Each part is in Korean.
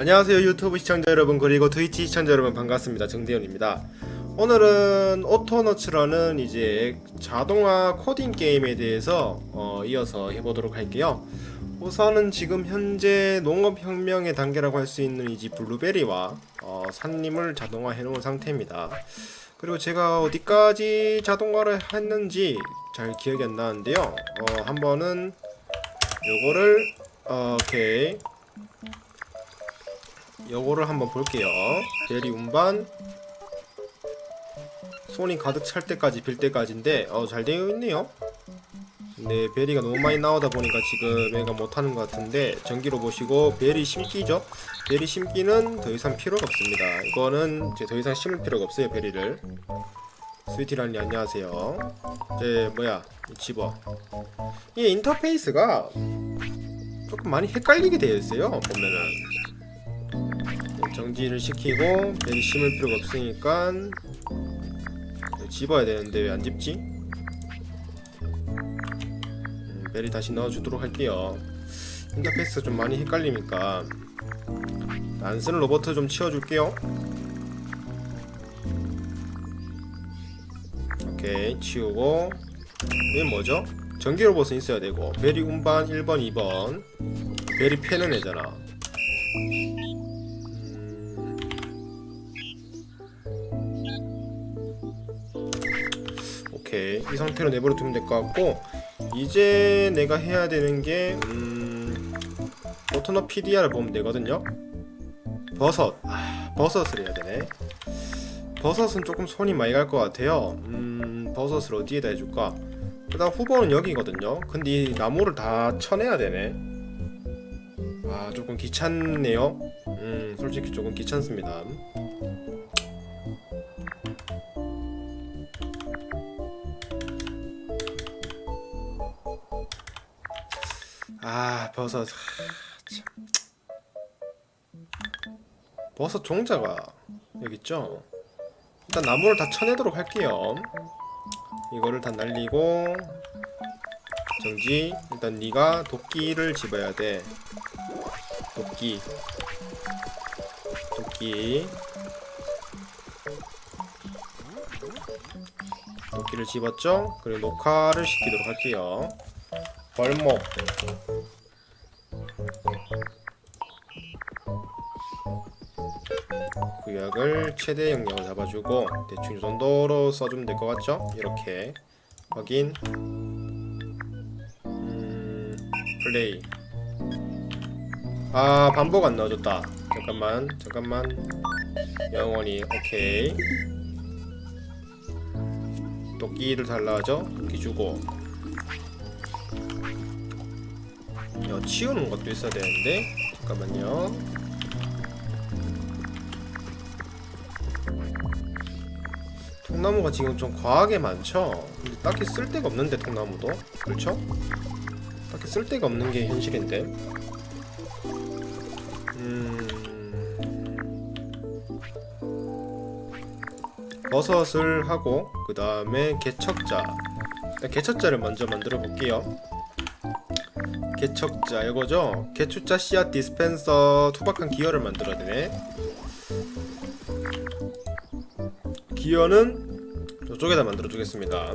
안녕하세요 유튜브 시청자 여러분 그리고 트위치 시청자 여러분 반갑습니다. 정대현입니다. 오늘은 오토너츠라는 이제 자동화 코딩 게임에 대해서 어, 이어서 해보도록 할게요. 우선은 지금 현재 농업혁명의 단계라고 할 수 있는 이지 블루베리와 어, 산림을 자동화 해놓은 상태입니다. 그리고 제가 어디까지 자동화를 했는지 잘 기억이 안 나는데요. 어, 한번은 요거를 어, 오케이 요거를 한번 볼게요. 베리 운반 손이 가득 찰 때까지 빌 때까지인데 어, 잘 되어 있네요. 근데 베리가 너무 많이 나오다 보니까 지금 얘가 못하는 것 같은데 전기로 보시고 베리 심기죠. 베리 심기는 더 이상 필요가 없습니다. 이거는 이제 더 이상 심을 필요가 없어요 베리를. 스위티란이 안녕하세요. 이제 뭐야 이 집어. 이 인터페이스가 조금 많이 헷갈리게 되어 있어요 보면은. 정지를 시키고 베리 심을 필요가 없으니까 집어야 되는데 왜 안 집지? 음, 베리 다시 넣어주도록 할게요. 인터페이스가 좀 많이 헷갈리니까 안 쓰는 로봇 좀 치워줄게요. 오케이 치우고. 이게 뭐죠? 전기 로봇은 있어야 되고. 베리 운반 1번 2번. 베리 패는 애잖아 오케이 이 상태로 내버려 두면 될 것 같고 이제 내가 해야 되는 게 음, 오토너 PDR을 보면 되거든요. 버섯. 아, 버섯을 해야 되네. 버섯은 조금 손이 많이 갈 것 같아요. 음, 버섯을 어디에다 해줄까? 일단 후보는 여기거든요. 근데 이 나무를 다 쳐내야 되네. 아 조금 귀찮네요. 음 솔직히 조금 귀찮습니다 아 버섯 아, 참. 버섯 종자가 여기 있죠? 일단 나무를 다 쳐내도록 할게요. 이거를 다 날리고 정지. 일단 네가 도끼를 집어야 돼. 도끼. 도끼. 도끼를 집었죠? 그리고 녹화를 시키도록 할게요. 벌목 구역을 최대 영역을 잡아주고 대충 이 정도로 써주면 될 것 같죠? 이렇게 확인. 음, 플레이. 아 반복 안 넣어줬다. 잠깐만 잠깐만. 영원히 오케이. 도끼를 달라하죠 도끼 주고. 야, 치우는 것도 있어야 되는데? 잠깐만요 통나무가 지금 좀 과하게 많죠? 근데 딱히 쓸데가 없는데 통나무도. 그렇죠? 딱히 쓸데가 없는 게 현실인데. 음... 버섯을 하고 그 다음에 개척자. 개척자를 먼저 만들어 볼게요. 개척자 이거죠? 개축자 씨앗 디스펜서 투박한 기어를 만들어야 되네 기어는 저쪽에다 만들어 주겠습니다.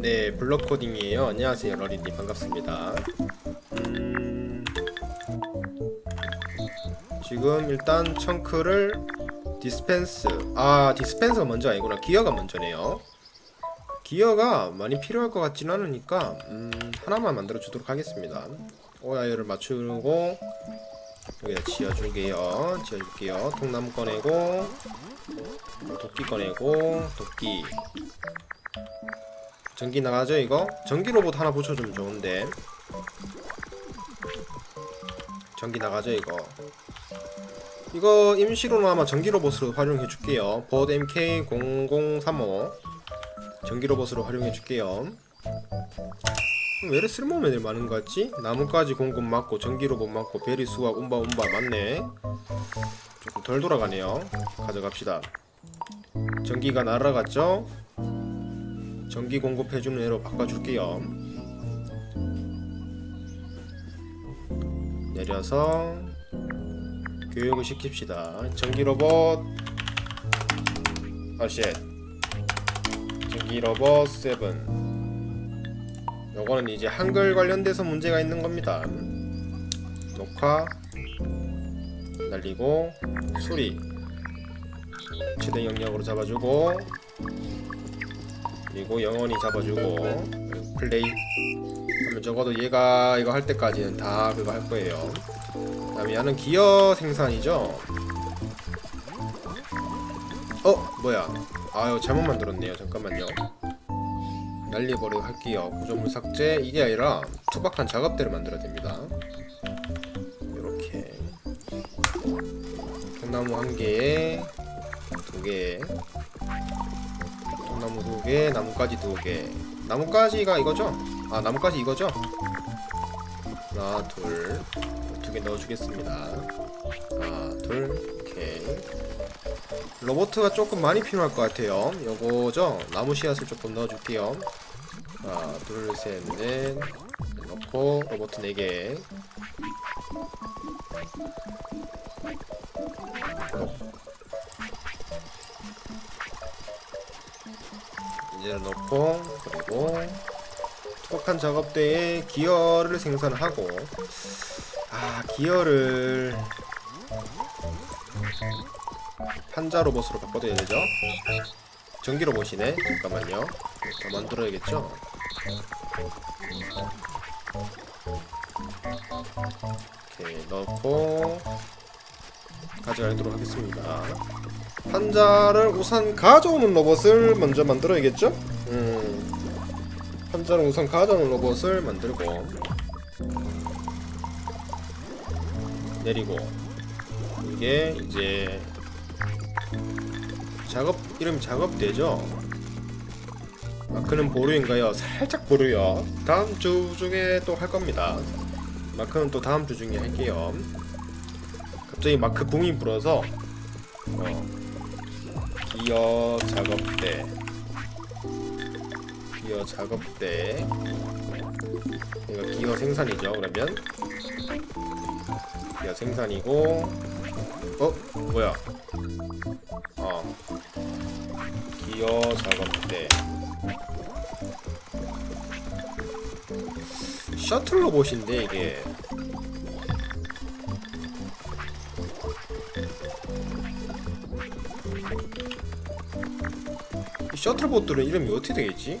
네 블럭 코딩이에요. 안녕하세요 러리님. 반갑습니다. 음... 지금 일단 청크를 디스펜스 아 디스펜서가 먼저 아니구나. 기어가 먼저네요. 기어가 많이 필요할 것 같진 않으니까 음, 하나만 만들어 주도록 하겠습니다. 오야열을 맞추고 여기다 지어줄게요. 지어줄게요. 통나무 꺼내고 도끼 꺼내고 도끼. 전기 나가죠 이거? 전기 로봇 하나 붙여주면 좋은데. 전기 나가죠 이거? 이거 임시로는 아마 전기 로봇으로 활용해 줄게요. 버드 MK0035 전기 로봇으로 활용해 줄게요. 왜 이렇게 쓸모없는 애들 많은 것 같지? 나뭇가지 공급 맞고 전기 로봇 맞고 베리 수학 운바 운바 맞네. 조금 덜 돌아가네요. 가져갑시다 전기가 날아갔죠? 전기 공급해주는 애로 바꿔줄게요 내려서 교육을 시킵시다. 전기 로봇 아쉣 전기 로봇 7 요거는 이제 한글 관련돼서 문제가 있는 겁니다. 녹화 날리고 수리 최대 영역으로 잡아주고 그리고 영원히 잡아주고 플레이 하면 적어도 얘가 이거 할 때까지는 다 그거 할 거예요. 그 다음에 얘는 기어 생산이죠. 어 뭐야? 아유 잘못 만들었네요. 잠깐만요. 날려버리고 할게요. 구조물 삭제 이게 아니라 투박한 작업대를 만들어야 됩니다. 이렇게 통나무 한 개에 두 개, 통나무 두 개, 나뭇가지 두 개. 나뭇가지가 이거죠? 아 나뭇가지 이거죠? 하나, 둘, 두 개 넣어주겠습니다. 하나, 둘, 오케이. 로보트가 조금 많이 필요할 것 같아요. 요거죠? 나무 씨앗을 조금 넣어줄게요. 하나, 둘, 셋, 넷. 넣고 로보트 4개. 이제 넣고 그리고 톡한 작업대에 기어를 생산하고 아 기어를 판자 로봇으로 바꿔줘야 되죠? 전기 로봇이네. 잠깐만요. 더 만들어야겠죠? 이렇게 넣고 가져가도록 하겠습니다 판자를 우선 가져오는 로봇을 먼저 만들어야겠죠? 음, 판자를 우선 가져오는 로봇을 만들고 내리고 이게 이제 작업 이름 작업대죠? 마크는 보류인가요? 살짝 보류요. 다음 주 중에 또 할 겁니다. 마크는 또 다음 주 중에 할게요. 갑자기 마크 붕이 불어서 어, 기어 작업대. 기어 작업대. 이거 기어 생산이죠 그러면? 기어 생산이고 어 뭐야? 어. 기어 작업대. 셔틀 로봇인데 이게 셔틀봇들은 이름이 어떻게 되겠지?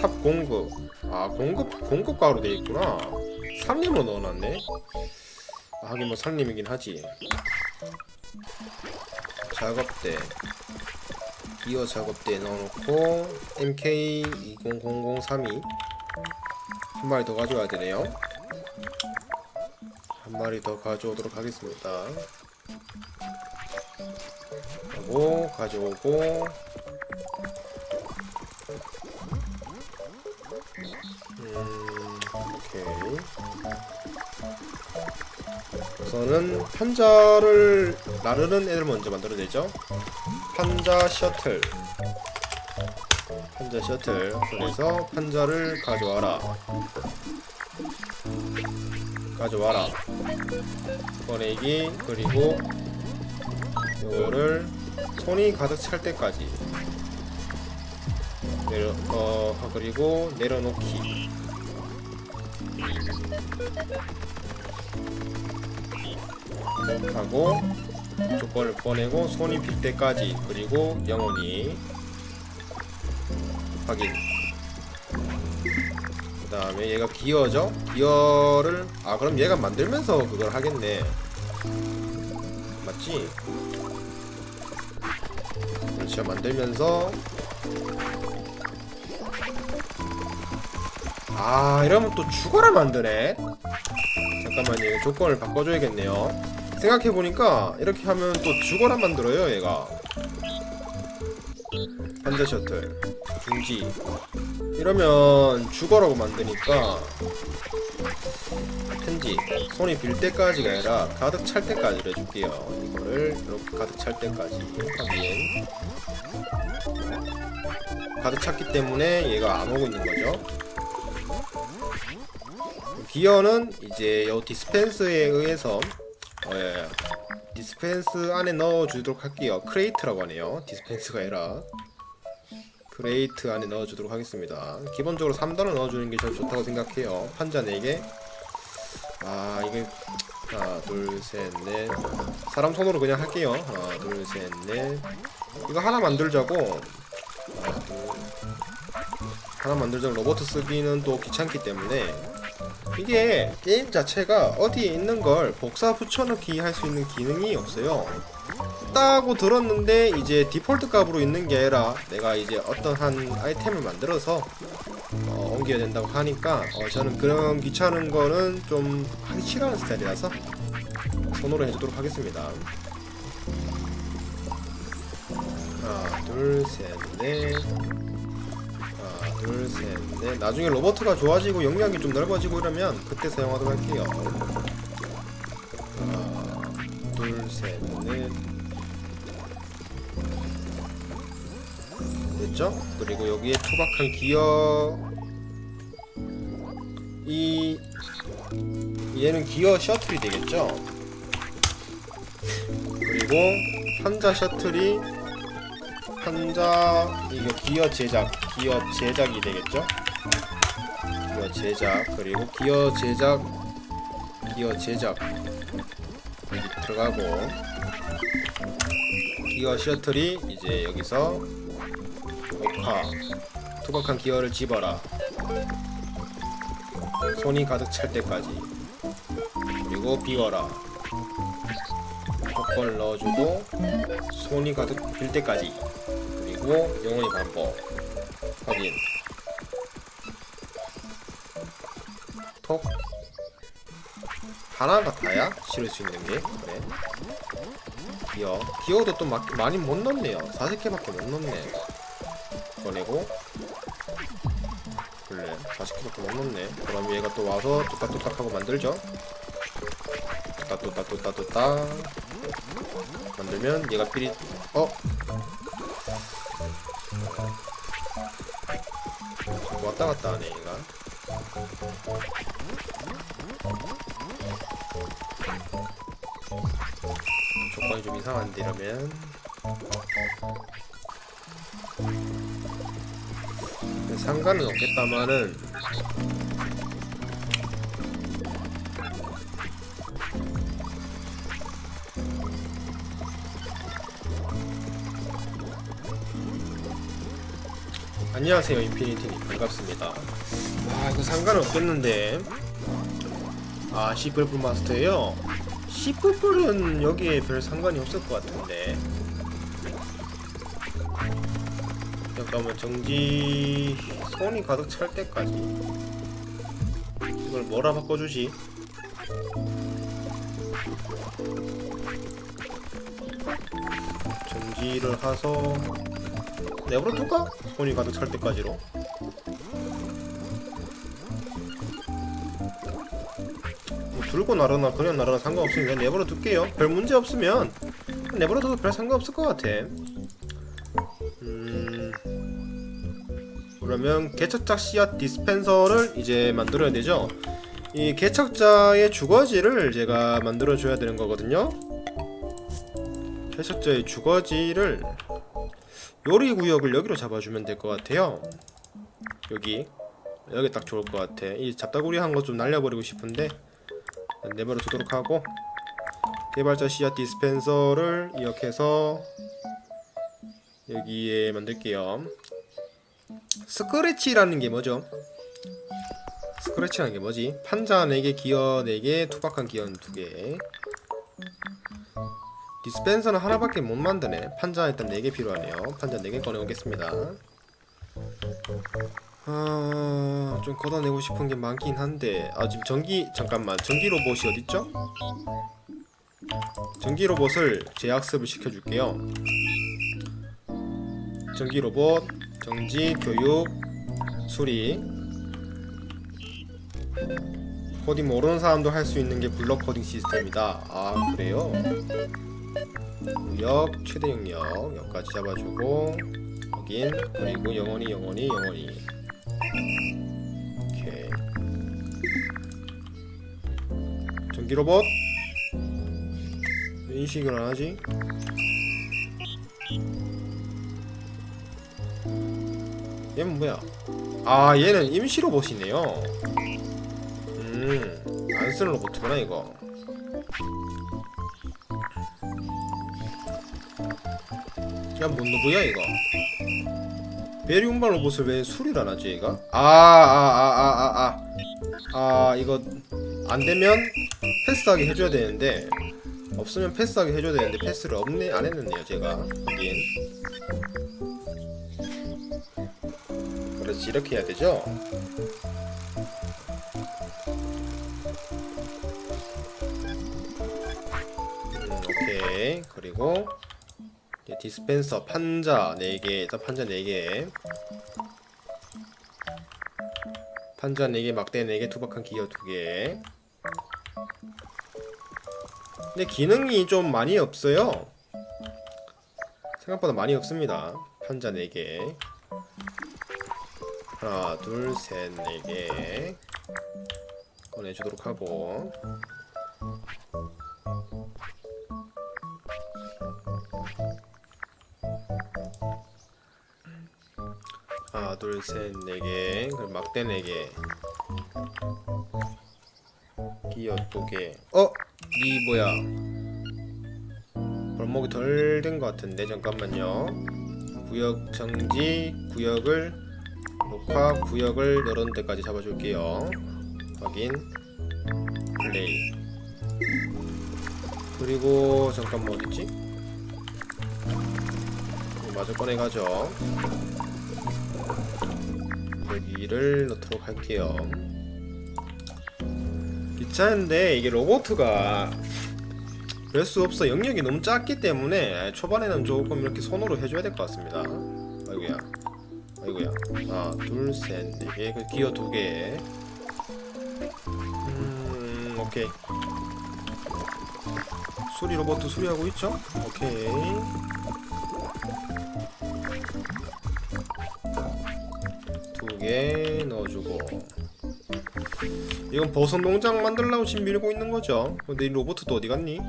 삽 공급. 아 공급 공급 가로 되어 있구나. 삼림으로 넣어놨네. 아, 하긴 뭐 삼림이긴 하지. 작업대. 기어 작업대에 넣어놓고 MK200032 한 마리 더 가져와야 되네요. 한 마리 더 가져오도록 하겠습니다 하고 가져오고. 음 오케이. 우선은 판자를 나르는 애를 먼저 만들어내죠? 판자 셔틀. 판자 셔틀. 그래서 판자를 가져와라. 가져와라. 꺼내기 그리고 이거를 손이 가득 찰 때까지. 내려 어 그리고 내려놓기. 하고 조건을 꺼내고 손이 빌 때까지. 그리고 영원히 확인. 그 다음에 얘가 기어죠? 기어를 아 그럼 얘가 만들면서 그걸 하겠네. 맞지? 그렇죠 만들면서. 아 이러면 또 죽어라 만드네. 잠깐만요 조건을 바꿔줘야겠네요. 생각해보니까 이렇게 하면 또 죽어라 만들어요 얘가. 환자 셔틀 중지. 이러면 죽어라고 만드니까 편지 손이 빌 때까지가 아니라 가득 찰 때까지 해줄게요. 이거를 이렇게 가득 찰 때까지. 확인 가득 찼기 때문에 얘가 안 오고 있는 거죠 기어는 이제 요 디스펜스에 의해서 어, 예, 예. 디스펜스 안에 넣어주도록 할게요. 크레이트라고 하네요. 디스펜스가 아니라 크레이트 안에 넣어주도록 하겠습니다. 기본적으로 3단을 넣어주는 게 제일 좋다고 생각해요. 판자 4개. 아 이게 하나 둘셋넷 사람 손으로 그냥 할게요. 하나 둘셋넷 이거 하나 만들자고 하나, 둘. 하나 만들자고 로봇 쓰기는 또 귀찮기 때문에 이게 게임 자체가 어디에 있는 걸 복사 붙여넣기 할 수 있는 기능이 없어요. 있다고 들었는데 이제 디폴트 값으로 있는 게 아니라 내가 이제 어떤 한 아이템을 만들어서 어, 옮겨야 된다고 하니까 어, 저는 그런 귀찮은 거는 좀 하기 싫어하는 스타일이라서 손으로 해주도록 하겠습니다. 하나, 둘, 셋, 넷. 둘, 셋, 넷. 나중에 로버트가 좋아지고 영역이 좀 넓어지고 이러면 그때 사용하도록 할게요. 하나, 둘, 셋, 넷. 됐죠? 그리고 여기에 투박한 기어 이 얘는 기어 셔틀이 되겠죠? 그리고 판자 셔틀이 판자 이거 기어 제작 기어 제작이 되겠죠? 기어 제작 그리고 기어 제작 기어 제작. 여기 들어가고. 기어 셔틀이 이제 여기서 녹화 투박한 기어를 집어라. 손이 가득 찰 때까지. 그리고 비워라. popcorn 넣어주고 손이 가득 빌 때까지 그리고 영원히 반복 확인. 톡. 하나가 다야? 실을 수 있는 게. 그래 기어 기어도 또 마, 많이 못 넣네요. 40개밖에 못 넣네. 꺼내고. 그래 40개밖에 못 넣네. 그럼 얘가 또 와서 뚜딱뚜딱하고 만들죠. 뚜딱뚜딱뚜딱뚜딱. 만들면 얘가 삐리 어? 왔다 갔다 하네 얘가. 조건이 좀 이상한데 이러면. 상관은 없겠다마는 안녕하세요 인피니티님 반갑습니다. 아 이거 상관은 없겠는데. 아 시플프 마스터예요? 시플플은 여기에 별 상관이 없을 것 같은데. 잠깐만 정지 손이 가득 찰 때까지. 이걸 뭐라 바꿔주지? 정지를 해서 내버려 둘까? 손이 가득 찰 때까지로? 뭐 들고 나르나 그냥 나르나 상관없으니까 내버려 둘게요. 별 문제 없으면 내버려 둬도 별 상관없을 것 같아. 음... 그러면 개척자 씨앗 디스펜서를 이제 만들어야 되죠? 이 개척자의 주거지를 제가 만들어 줘야 되는 거거든요. 개척자의 주거지를 요리 구역을 여기로 잡아주면 될 것 같아요. 여기 여기 딱 좋을 것 같아. 이 잡다구리 한 거 좀 날려버리고 싶은데 내버려 두도록 하고 개발자 씨앗 디스펜서를 이렇게 해서 여기에 만들게요. 스크래치라는 게 뭐죠? 스크래치라는 게 뭐지? 판자 4개, 기어 4개, 투박한 기어는 2개. 디스펜서는 하나밖에 못 만드네. 판자 일단 4개 필요하네요. 판자 4개 꺼내오겠습니다. 아, 좀 걷어내고 싶은 게 많긴 한데, 아, 지금 전기, 잠깐만, 전기 로봇이 어딨죠? 전기 로봇을 재학습을 시켜줄게요. 전기 로봇, 정지, 교육, 수리. 코딩 모르는 사람도 할 수 있는 게 블럭 코딩 시스템이다. 아, 그래요? 구역 최대 영역 여기까지 잡아주고 확인 그리고 영원히 영원히 영원히 오케이 전기 로봇 왜 인식을 안 하지? 얘는 뭐야? 아 얘는 임시 로봇이네요. 음안 쓰는 로봇구나 이거. 야뭔 누구야 이거? 베리 운반 로봇을 왜 수리를 안 하지 얘가? 아아아 아 아 아 아 이거 안 되면 패스하게 해줘야 되는데 없으면 패스하게 해줘야 되는데 패스를 없네 안 했는데요 제가 하긴 그렇지 이렇게 해야 되죠 음 오케이 그리고 디스펜서 판자 4개 일단 판자 4개. 판자 4개 막대 4개 투박한 기어 2개. 근데 기능이 좀 많이 없어요. 생각보다 많이 없습니다. 판자 4개. 하나 둘셋 4개. 꺼내주도록 하고 둘 셋 네 개. 그리고 막대 네 개. 기어 두 개. 어? 이 뭐야? 벌목이 덜 된 것 같은데 잠깐만요. 구역 정지 구역을 녹화 구역을 이런 데까지 잡아줄게요. 확인. 플레이. 그리고 잠깐만 어딨지? 이거 마저 꺼내가죠 여기를 넣도록 할게요. 귀찮은데 이게 로보트가 별수 없어 영역이 너무 작기 때문에 초반에는 조금 이렇게 손으로 해줘야 될 것 같습니다. 아이고야, 아이고야. 하나, 둘, 셋, 네 개, 그 기어 두 개. 음, 오케이. 수리 로봇 수리하고 있죠? 오케이. 두개 넣어주고. 이건 버섯 농장 만들려고 지금 밀고 있는 거죠? 근데 이 로봇도 어디 갔니?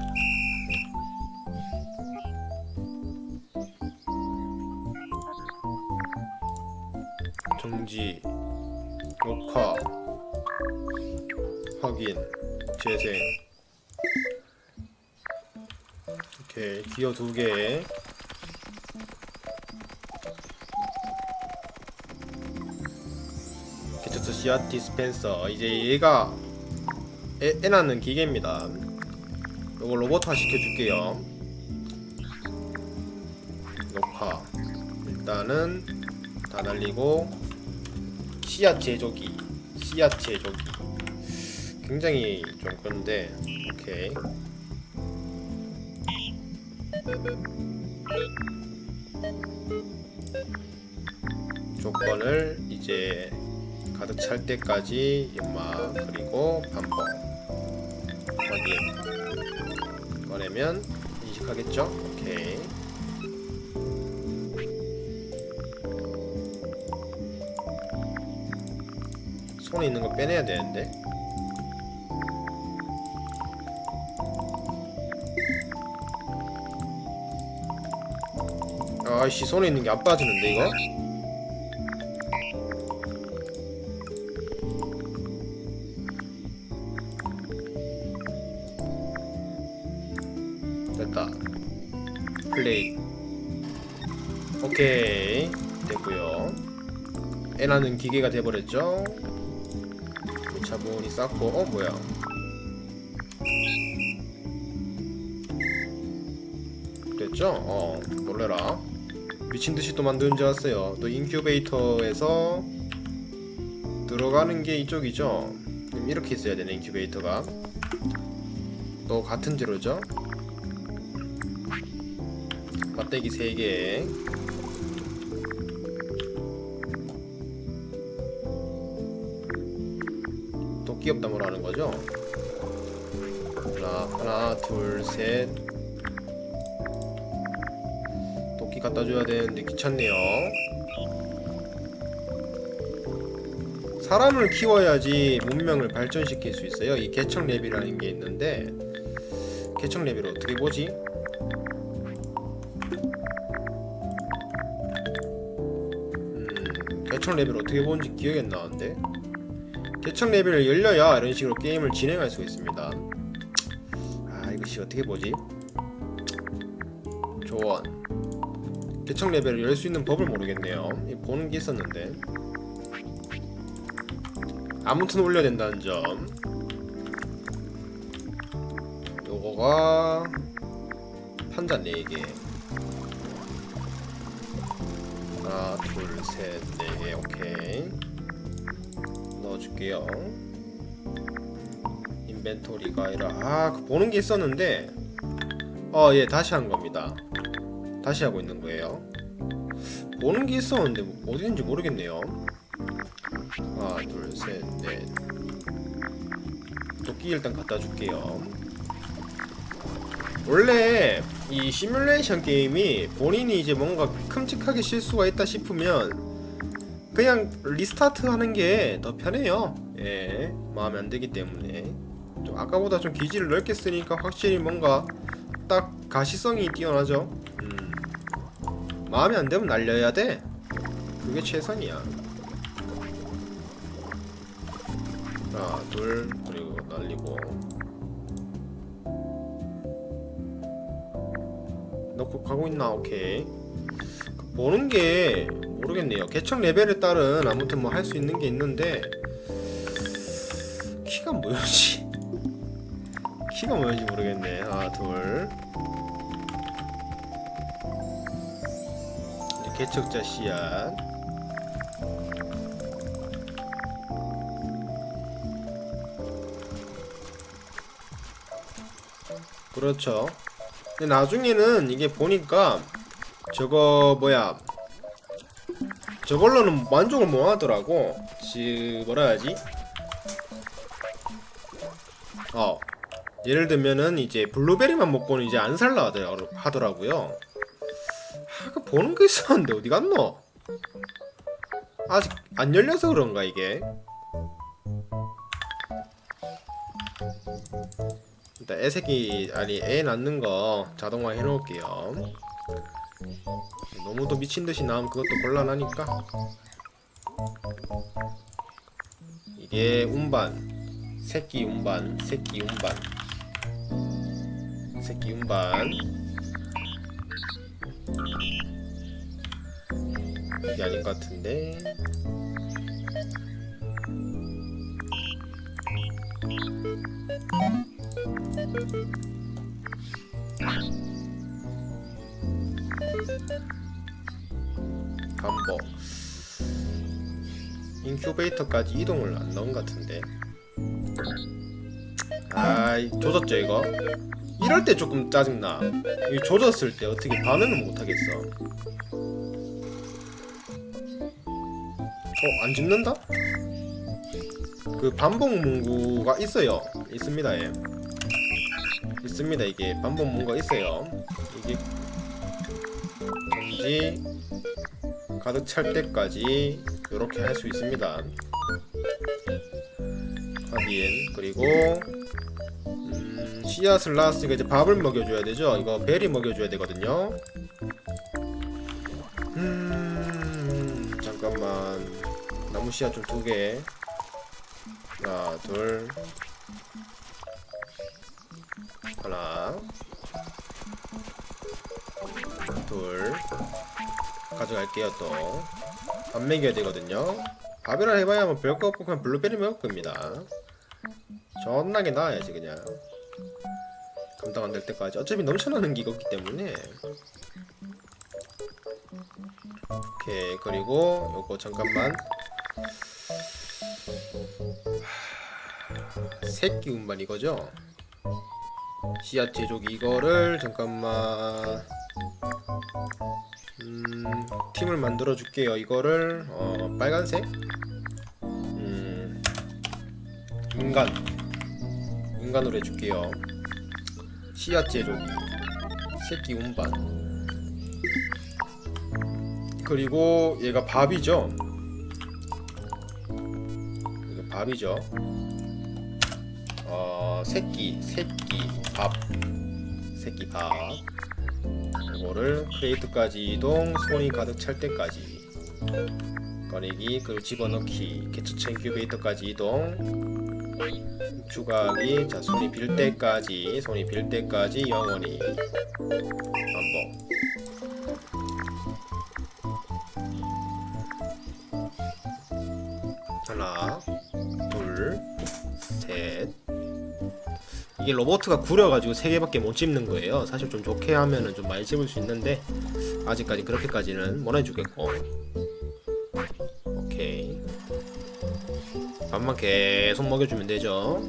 정지 녹화 확인 재생. 오케이 기어 두개 씨앗 디스펜서. 이제 얘가 애, 애 낳는 기계입니다. 요거 로봇화 시켜줄게요. 녹화. 일단은 다 날리고 씨앗 제조기 씨앗 제조기. 굉장히 좀 그런데 오케이. 조건을 이제 가득 찰 때까지 연막 그리고 반복 확인 꺼내면 인식하겠죠? 오케이 손에 있는 거 빼내야 되는데 아씨 손에 있는 게 안 빠지는데 이거? 애나는 기계가 돼버렸죠? 차분히 쌓고 어 뭐야? 됐죠? 어 놀래라. 미친듯이 또 만드는 줄 알았어요. 또 인큐베이터에서 들어가는 게 이쪽이죠? 이렇게 있어야 되네 인큐베이터가. 또 같은 재료죠? 막대기 3개 끼없다 뭐라는 거죠? 하나, 하나, 둘, 셋 도끼 갖다 줘야 되는데 귀찮네요 사람을 키워야지 문명을 발전시킬 수 있어요. 이 개척 랩이라는 게 있는데 개척 랩을 어떻게 보지? 음, 개척 랩을 어떻게 보는지 기억이 안 나는데 개척 레벨을 열려야 이런 식으로 게임을 진행할 수 있습니다. 아 이것이 어떻게 보지? 조언 개척 레벨을 열 수 있는 법을 모르겠네요. 이 보는 게 있었는데 아무튼 올려야 된다는 점. 요거가 판자 4개. 하나, 둘, 셋, 네 개, 오케이. 넣어줄게요. 인벤토리가 아니라 아, 그 보는 게 있었는데 어, 예, 다시 한 겁니다. 다시 하고 있는 거예요. 보는 게 있었는데 뭐 어디 있는지 모르겠네요. 하나, 둘, 셋, 넷. 도끼 일단 갖다 줄게요. 원래 이 시뮬레이션 게임이 본인이 이제 뭔가 큼직하게 실수가 있다 싶으면 그냥 리스타트 하는 게 더 편해요. 예, 마음에 안 들기 때문에 좀 아까보다 좀 기지를 넓게 쓰니까 확실히 뭔가 딱 가시성이 뛰어나죠. 음, 마음에 안 들면 날려야 돼. 그게 최선이야. 하나, 둘, 그리고 날리고. 넣고 가고 있나? 오케이. 그 보는 게 모르겠네요. 개척 레벨에 따른 아무튼 뭐 할 수 있는 게 있는데 키가 뭐였지? 키가 뭐였지 모르겠네. 하나, 둘. 이제 개척자 씨앗. 그렇죠. 근데 나중에는 이게 보니까 저거 뭐야 저걸로는 만족을 못 하더라고. 지 뭐라 해야지? 어. 예를 들면은 이제 블루베리만 먹고는 이제 안 살라 하더- 하더라고요. 아, 그 보는 게 있었는데 어디 갔노? 아직 안 열려서 그런가 이게? 일단 애 새끼 아니 애 낳는 거 자동화 해놓을게요. 너무 더 미친 듯이 나오면 그것도 곤란하니까. 이게 운반, 새끼 운반, 새끼 운반, 새끼 운반. 이게 아닌 것 같은데. 반복. 인큐베이터까지 이동을 안 넣은 것 같은데. 아이 조졌죠 이거? 이럴 때 조금 짜증나. 이 조졌을 때 어떻게 반응을 못 하겠어. 어, 안 집는다? 그 반복 문구가 있어요. 있습니다, 예. 있습니다, 이게 반복 문구가 있어요. 이게 정지 가득 찰 때까지 이렇게 할 수 있습니다. 확인 그리고 음, 씨앗을 낳았으니까 이제 밥을 먹여줘야 되죠. 이거 베리 먹여줘야 되거든요. 음 잠깐만 나무 씨앗 좀 두 개. 하나 둘 가져갈게요 또. 밥 먹여야 되거든요. 밥이라 해봐야 뭐 별거 없고 그냥 블루베리 먹을 겁니다. 존나게 나와야지 그냥. 감당 안 될 때까지. 어차피 넘쳐나는 기가 없기 때문에. 오케이 그리고 요거 잠깐만. 하, 새끼 운반 이거죠? 씨앗 제조기 이거를 잠깐만. 음, 팀을 만들어 줄게요. 이거를 어, 빨간색. 음, 인간. 인간으로 해줄게요. 씨앗 제조기. 새끼 운반. 그리고 얘가 밥이죠. 밥이죠. 어, 새끼, 새끼, 밥. 새끼 밥. 이거를 크레이트까지 이동, 손이 가득 찰 때까지. 꺼내기, 그리고 집어넣기, 개처체 인큐베이터까지 이동. 추가하기, 자, 손이 빌 때까지, 손이 빌 때까지 영원히. 반복. 이게 로버트가 구려가지고 세 개밖에 못 집는 거예요. 사실 좀 좋게 하면은 좀 많이 집을 수 있는데 아직까지 그렇게까지는 못 해주겠고. 오케이. 밥만 계속 먹여주면 되죠.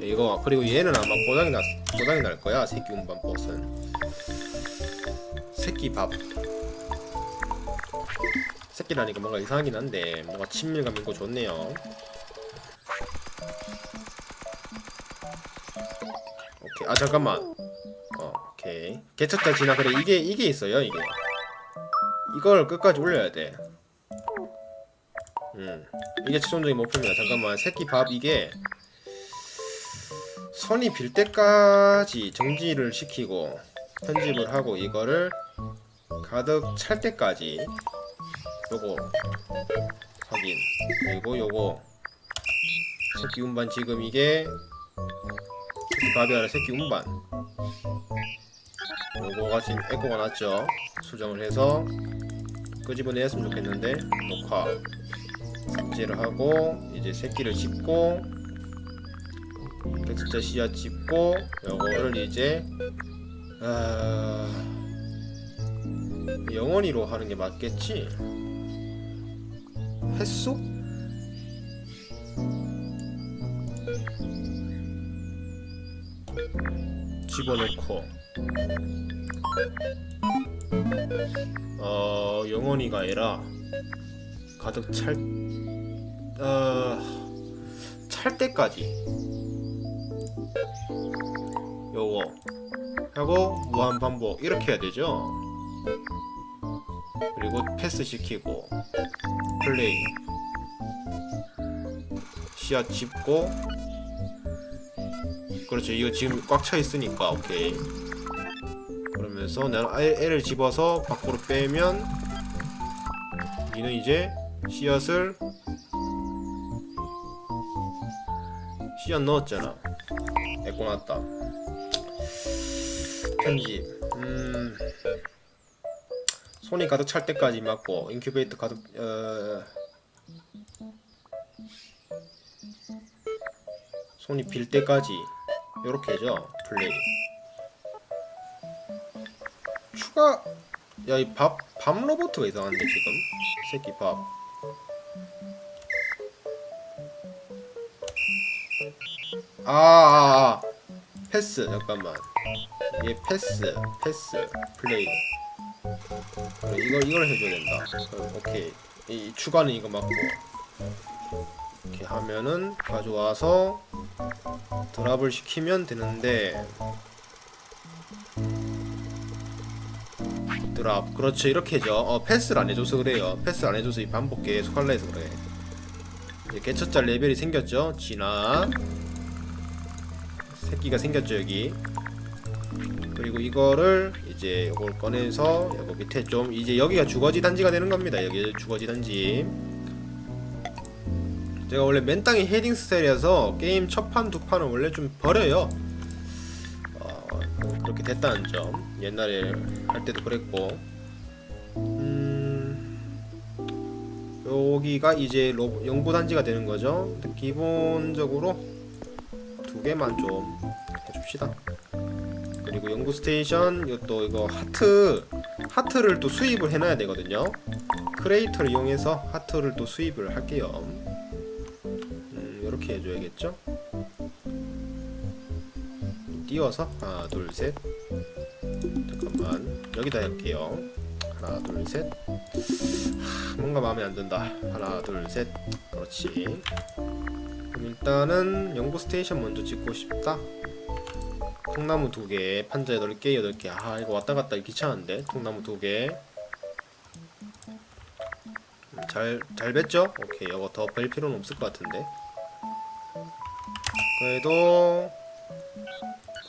이거 그리고 얘는 아마 고장이 났 고장이 날 거야. 새끼 운반 버스는. 새끼 밥. 새끼라니까 뭔가 이상하긴 한데 뭔가 친밀감 있고 좋네요. 잠깐만. 어 오케이 개척다 지나 그래 이게 이게 있어요 이게. 이걸 끝까지 올려야 돼. 음 이게 최종적인 목표입니다. 잠깐만 새끼 밥 이게 선이 빌 때까지 정지를 시키고 편집을 하고 이거를 가득 찰 때까지 요거 확인 그리고 요거 새끼 운반 지금 이게 아니라 새끼 운반 요거가 지금 에코가 났죠 수정을 해서 끄집어내었으면 좋겠는데 녹화 삭제를 하고 이제 새끼를 집고 텍스처 씨앗 집고 요거를 이제 아... 영원히로 하는 게 맞겠지? 횟수? 집어넣고 어 영원히가 아니라. 가득 찰 어, 찰 때까지. 요거 하고 무한 반복. 이렇게 해야 되죠? 그리고 패스 시키고 플레이. 씨앗 집고 그렇죠. 이거 지금 꽉 차 있으니까 오케이. 그러면서 내가 애- 애를 집어서 밖으로 빼면 이는 이제 씨앗을 씨앗 넣었잖아. 애꼬 났다. 편집. 음. 손이 가득 찰 때까지 맞고 인큐베이터 가득 어... 손이 빌 때까지 요렇게 해죠 플레이 추가 야 이 밥 밥 로보트가 이상한데 지금 새끼 밥 아, 아, 아. 패스 잠깐만 얘 패스 패스 플레이 그래, 이걸 이걸 해줘야 된다. 그럼 오케이. 이 추가는 이거 맞고 이렇게 하면은 가져와서 드랍을 시키면 되는데 드랍 그렇죠 이렇게죠. 어 패스를 안 해줘서 그래요. 패스 안 해줘서 이 반복 계속 할라 해서 그래. 이제 개처자 레벨이 생겼죠. 진화 새끼가 생겼죠 여기. 그리고 이거를 이제 이걸 꺼내서 이거 밑에 좀 이제 여기가 주거지 단지가 되는 겁니다. 여기 주거지 단지. 제가 원래 맨 땅이 헤딩 스타일이라서 게임 첫 판 두 판은 원래 좀 버려요. 어, 그렇게 됐다는 점. 옛날에 할 때도 그랬고. 음, 여기가 이제 로, 연구 단지가 되는 거죠. 기본적으로 두 개만 좀 해줍시다. 그리고 연구 스테이션 이것도 이거 하트 하트를 또 수입을 해놔야 되거든요. 크레이터를 이용해서 하트를 또 수입을 할게요. 음, 이렇게 해줘야겠죠? 띄워서 하나 둘 셋. 잠깐만 여기다 할게요. 하나 둘 셋. 하, 뭔가 마음에 안 든다. 하나 둘 셋. 그렇지. 그럼 일단은 연구 스테이션 먼저 찍고 싶다. 통나무 두 개, 판자 여덟 개, 여덟 개. 아 이거 왔다 갔다 귀찮은데. 통나무 두 개. 음, 잘, 잘 뱄죠? 오케이, 이거 더뺄 필요는 없을 것 같은데. 그래도